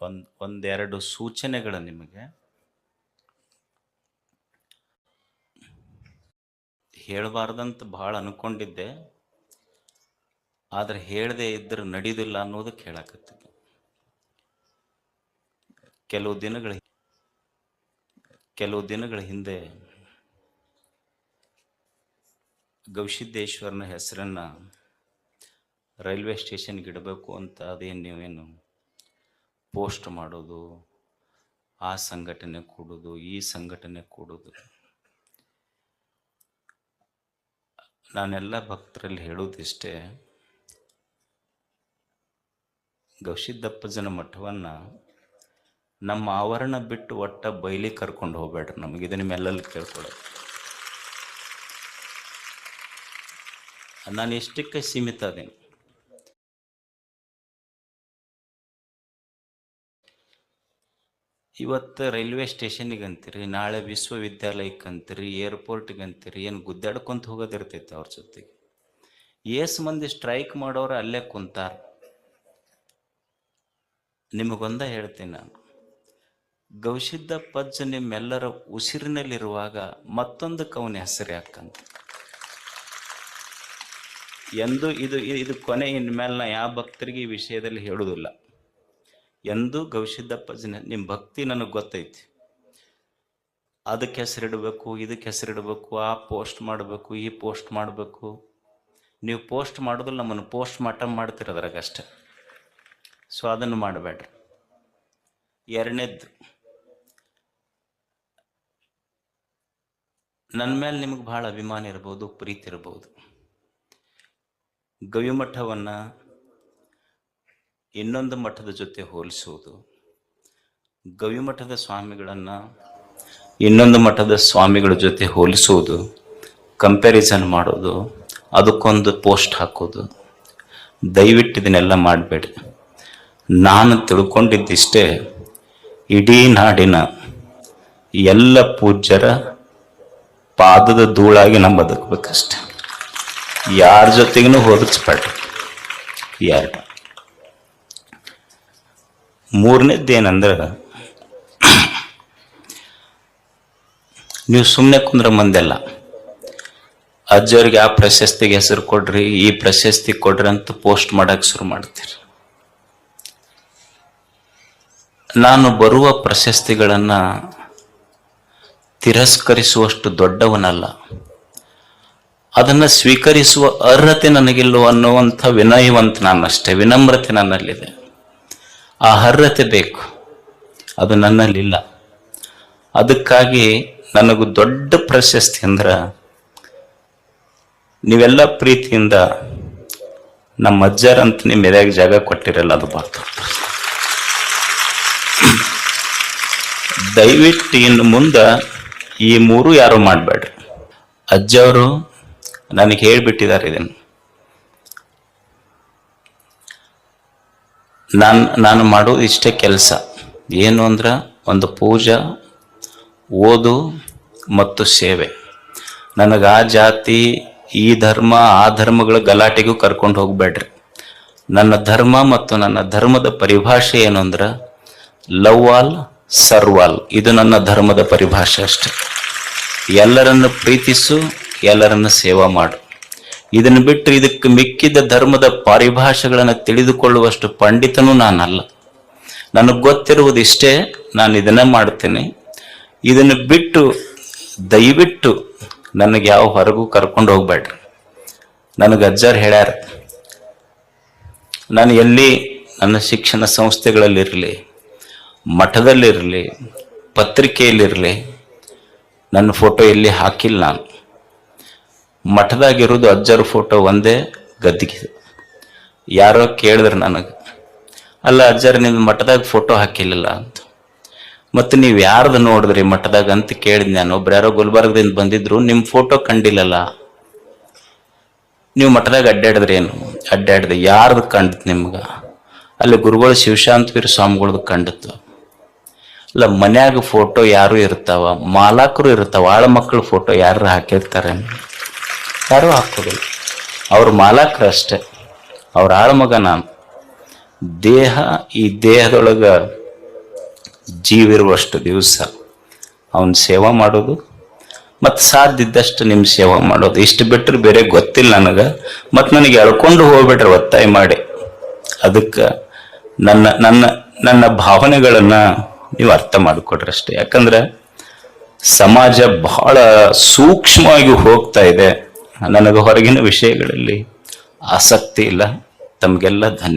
ಒಂದು, ಒಂದೆರಡು ಸೂಚನೆಗಳು ನಿಮಗೆ. ಹೇಳಬಾರ್ದಂತ ಭಾಳ ಅನ್ಕೊಂಡಿದ್ದೆ. ಆದ್ರೆ ಹೇಳದೆ ಇದ್ರೆ ನಡೀದಿಲ್ಲ ಅನ್ನೋದಕ್ಕೆ ಹೇಳಕತ್ತಿದ್ದೆ. ಕೆಲವು ದಿನಗಳ ಕೆಲವು ದಿನಗಳ ಹಿಂದೆ ಗವಿಸಿದ್ದೇಶ್ವರನ ಹೆಸರನ್ನ ರೈಲ್ವೆ ಸ್ಟೇಷನ್ಗೆ ಇಡಬೇಕು ಅಂತ ಅದೇನು ನೀವೇನು ಪೋಸ್ಟ್ ಮಾಡೋದು, ಆ ಸಂಘಟನೆ ಕೊಡೋದು, ಈ ಸಂಘಟನೆ ಕೊಡೋದು. ನಾನೆಲ್ಲ ಭಕ್ತರಲ್ಲಿ ಹೇಳೋದಿಷ್ಟೇ ಗವಿಸಿದ್ದಪ್ಪಜನ ಮಠವನ್ನು ನಮ್ಮ ಆವರಣ ಬಿಟ್ಟು ಒಟ್ಟ ಬೈಲಿ ಕರ್ಕೊಂಡು ಹೋಗ್ಬೇಡ್ರಿ ನಮಗೆ. ಇದು ನಿಮ್ಮೆಲ್ಲಲ್ಲಿ ಕೇಳ್ಕೊಳ್ಳೋದು. ನಾನು ಎಷ್ಟಕ್ಕೆ ಸೀಮಿತ ಅದೇನು? ಇವತ್ತು ರೈಲ್ವೆ ಸ್ಟೇಷನಿಗೆ ಅಂತೀರಿ, ನಾಳೆ ವಿಶ್ವವಿದ್ಯಾಲಯಕ್ಕೆ ಅಂತೀರಿ ಏರ್ಪೋರ್ಟ್ಗೆ ಅಂತೀರಿ, ಏನು ಗುದ್ದಾಡ್ಕೊಂತ ಹೋಗೋದಿರ್ತೈತೆ ಅವ್ರ ಜೊತೆಗೆ. ಏಸ್ ಮಂದಿ ಸ್ಟ್ರೈಕ್ ಮಾಡೋರು ಅಲ್ಲೇ ಕುಂತಾರ. ನಿಮಗೊಂದ ಹೇಳ್ತೀನಿ ನಾನು. ಗೌಶಿದ್ದ ಪಜ್ಜ ನಿಮ್ಮೆಲ್ಲರ ಉಸಿರಿನಲ್ಲಿರುವಾಗ ಮತ್ತೊಂದು ಕವನ ಹೆಸರು ಯಾಕಂತ. ಎಂದು ಇದು ಇದು ಕೊನೆ ಇನ್ಮೇಲೆ ನಾ ಯಾವ ಭಕ್ತರಿಗೆ ಈ ವಿಷಯದಲ್ಲಿ ಹೇಳುವುದಿಲ್ಲ ಎಂದೂ ಗವಿಸಿದ್ದಪ್ಪ ಜನ ನಿಮ್ಮ ಭಕ್ತಿ ನನಗೆ ಗೊತ್ತೈತಿ. ಅದಕ್ಕೆ ಹೆಸರಿಡಬೇಕು, ಇದಕ್ಕೆ ಹೆಸರಿಡಬೇಕು, ಆ ಪೋಸ್ಟ್ ಮಾಡಬೇಕು, ಈ ಪೋಸ್ಟ್ ಮಾಡಬೇಕು. ನೀವು ಪೋಸ್ಟ್ ಮಾಡೋದ್ರಲ್ಲಿ ನಮ್ಮನ್ನು ಪೋಸ್ಟ್ ಮಾರ್ಟಮ್ ಮಾಡ್ತೀರ ಅದ್ರಾಗ ಅಷ್ಟೆ ಸೊ ಅದನ್ನು ಮಾಡಬೇಡ್ರಿ. ಎರಡನೇದ್ದು ನನ್ನ ಮೇಲೆ ನಿಮಗೆ ಭಾಳ ಅಭಿಮಾನ ಇರ್ಬೋದು, ಪ್ರೀತಿ ಇರ್ಬೋದು. ಗವಿಮಠವನ್ನು ಇನ್ನೊಂದು ಮಠದ ಜೊತೆ ಹೋಲಿಸುವುದು. ಗವಿಮಠದ ಸ್ವಾಮಿಗಳನ್ನು ಇನ್ನೊಂದು ಮಠದ ಸ್ವಾಮಿಗಳ ಜೊತೆ ಹೋಲಿಸುವುದು ಕಂಪ್ಯಾರಿಸನ್ ಮಾಡೋದು, ಅದಕ್ಕೊಂದು ಪೋಸ್ಟ್ ಹಾಕೋದು. ದಯವಿಟ್ಟು ಇದನ್ನೆಲ್ಲ ಮಾಡಬೇಡಿ. ನಾನು ತಿಳ್ಕೊಂಡಿದ್ದಿಷ್ಟೇ, ಇಡೀ ನಾಡಿನ ಎಲ್ಲ ಪೂಜ್ಯರ ಪಾದದ ಧೂಳಾಗಿ ನಾವು ಬದುಕಬೇಕಷ್ಟೆ. ಯಾರ ಜೊತೆಗೂ ಹೋಲಿಸ್ಬೇಡ್ರಿ ಎರಡು ಮೂರನೇದ್ದೇನಂದ್ರೆ ನೀವು ಸುಮ್ಮನೆ ಕುಂದ್ರೆ ಮಂದೆಲ್ಲ. ಅಜ್ಜವ್ರಿಗೆ ಆ ಪ್ರಶಸ್ತಿಗೆ ಹೆಸರು ಕೊಡ್ರಿ, ಈ ಪ್ರಶಸ್ತಿ ಕೊಡ್ರಿ ಅಂತ ಪೋಸ್ಟ್ ಮಾಡಕ್ಕೆ ಶುರು ಮಾಡ್ತೀರಿ. ನಾನು ಬರುವ ಪ್ರಶಸ್ತಿಗಳನ್ನು ತಿರಸ್ಕರಿಸುವಷ್ಟು ದೊಡ್ಡವನಲ್ಲ. ಅದನ್ನು ಸ್ವೀಕರಿಸುವ ಅರ್ಹತೆ ನನಗಿಲ್ಲ ಅನ್ನುವಂಥ ವಿನಯವಂತ ನಾನಷ್ಟೇ, ವಿನಮ್ರತೆ ನನ್ನಲ್ಲಿದೆ. ಆ ಅರ್ಹತೆ ಬೇಕು. ಅದು ನನ್ನಲ್ಲಿಲ್ಲ. ಅದಕ್ಕಾಗಿ ನನಗೂ ದೊಡ್ಡ ಪ್ರಶಸ್ತಿ ಅಂದ್ರೆ ನೀವೆಲ್ಲ ಪ್ರೀತಿಯಿಂದ ನಮ್ಮ ಅಜ್ಜರಂತ ನಿಮ್ಮ ಎದೆಯಾಗ ಜಾಗ ಕೊಟ್ಟಿರಲ್ಲ, ಅದು ಬಹಳ ದಯವಿಟ್ಟು ಇನ್ನು ಮುಂದೆ ಈ ಮೂರು ಯಾರು ಮಾಡಬೇಡ್ರಿ. ಅಜ್ಜವರು ನನಗೆ ಹೇಳಿಬಿಟ್ಟಿದ್ದಾರೆ ಇದನ್ನು. ನಾನು ನಾನು ಮಾಡೋ ಇಷ್ಟೇ ಕೆಲಸ. ಏನು ಅಂದ್ರೆ ಒಂದು ಪೂಜಾ, ಓದು ಮತ್ತು ಸೇವೆ. ನನಗೆ ಆ ಜಾತಿ, ಈ ಧರ್ಮ, ಆ ಧರ್ಮಗಳ ಗಲಾಟೆಗೂ ಕರ್ಕೊಂಡು ಹೋಗಬೇಡ್ರಿ. ನನ್ನ ಧರ್ಮ ಮತ್ತು ನನ್ನ ಧರ್ಮದ ಪರಿಭಾಷೆ ಏನು ಅಂದ್ರೆ ಲವ್ ಆಲ್ ಸರ್ವ್ ಆಲ್ ಇದು ನನ್ನ ಧರ್ಮದ ಪರಿಭಾಷೆ ಅಷ್ಟೆ. ಎಲ್ಲರನ್ನು ಪ್ರೀತಿಸು, ಎಲ್ಲರನ್ನು ಸೇವಾ ಮಾಡು. ಇದನ್ನು ಬಿಟ್ಟು ಇದಕ್ಕೆ ಮಿಕ್ಕಿದ ಧರ್ಮದ ಪರಿಭಾಷೆಗಳನ್ನು ತಿಳಿದುಕೊಳ್ಳುವಷ್ಟು ಪಂಡಿತನೂ ನಾನಲ್ಲ. ನನಗೆ ಗೊತ್ತಿರುವುದು ಇಷ್ಟೇ, ನಾನು ಇದನ್ನೇ ಮಾಡ್ತೇನೆ ಇದನ್ನು ಬಿಟ್ಟು, ದಯವಿಟ್ಟು ನನಗೆ ಯಾವ ಹೊರಗೂ ಕರ್ಕೊಂಡು ಹೋಗ್ಬೇಡ್ರಿ. ನನಗೆ ಅಜ್ಜಾರು ಹೇಳ್ಯಾರ, ನಾನು ಎಲ್ಲಿ ನನ್ನ ಶಿಕ್ಷಣ ಸಂಸ್ಥೆಗಳಲ್ಲಿರಲಿ, ಮಠದಲ್ಲಿರಲಿ, ಪತ್ರಿಕೆಯಲ್ಲಿರಲಿ, ನನ್ನ ಫೋಟೋ ಎಲ್ಲಿ ಹಾಕಿಲ್ಲ ನಾನು. ಮಠದಾಗಿರೋದು ಅಜ್ಜರ ಫೋಟೋ ಒಂದೇ ಗದ್ದಿಗೆ. ಯಾರೋ ಕೇಳಿದ್ರು ನನಗೆ, ಅಲ್ಲ ಅಜ್ಜರ ನಿಮ್ಮ ಮಠದಾಗ ಫೋಟೋ ಹಾಕಿಲ್ಲ ಅಂತ. ಮತ್ತು ನೀವು ಯಾರ್ದು ನೋಡಿದ್ರಿ ಮಠದಾಗ? ಅಂತ ಕೇಳಿದ್ ನಾನು. ಒಬ್ರು ಯಾರೋ ಗುಲ್ಬರ್ಗದಿಂದ ಬಂದಿದ್ರು ನಿಮ್ಮ ಫೋಟೋ ಕಂಡಿಲ್ಲಲ್ಲ. ನೀವು ಮಠದಾಗ ಅಡ್ಡಾಡಿದ್ರಿ ಏನು? ಅಡ್ಡಾಡಿದೆ ಯಾರ್ದು ಕಂಡಿತ್ ನಿಮ್ಗೆ? ಅಲ್ಲಿ ಗುರುಗಳು ಶಿವಶಾಂತವೀರ ಸ್ವಾಮಿಗಳ್ದು ಕಂಡಿತ್ತು. ಅಲ್ಲ, ಮನ್ಯಾಗ ಫೋಟೋ ಯಾರು ಇರ್ತಾವ? ಮಾಲಾಕರು ಇರ್ತಾವ? ಆಳ ಮಕ್ಕಳ ಫೋಟೋ ಯಾರು ಹಾಕಿರ್ತಾರೆ? ಯಾರೂ ಹಾಕೋದಿಲ್ಲ ಅವ್ರ ಮಾಲಕರು ಅಷ್ಟೇ. ಅವ್ರ ಆಳ್ಮಗ ನಾನು. ದೇಹ, ಈ ದೇಹದೊಳಗೆ ಜೀವಿರುವಷ್ಟು ದಿವಸ ಅವನ ಸೇವಾ ಮಾಡೋದು, ಮತ್ತು ಸಾಧ್ಯ ಇದ್ದಷ್ಟು ನಿಮ್ಮ ಸೇವಾ ಮಾಡೋದು. ಇಷ್ಟು ಬಿಟ್ಟರೆ ಬೇರೆ ಗೊತ್ತಿಲ್ಲ ನನಗೆ. ಮತ್ತು ನನಗೆ ಎಳ್ಕೊಂಡು ಹೋಗ್ಬಿಟ್ರೆ ಒತ್ತಾಯ ಮಾಡಿ. ಅದಕ್ಕೆ ನನ್ನ ನನ್ನ ನನ್ನ ಭಾವನೆಗಳನ್ನು ನೀವು ಅರ್ಥ ಮಾಡಿಕೊಡ್ರಿ ಅಷ್ಟೇ. ಯಾಕಂದ್ರೆ ಸಮಾಜ ಬಹಳ ಸೂಕ್ಷ್ಮವಾಗಿ ಹೋಗ್ತಾ ಇದೆ. ನನಗೆ ಹೊರಗಿನ ವಿಷಯಗಳಲ್ಲಿ ಆಸಕ್ತಿ ಇಲ್ಲ. ತಮಗೆಲ್ಲ ಧನ್ಯ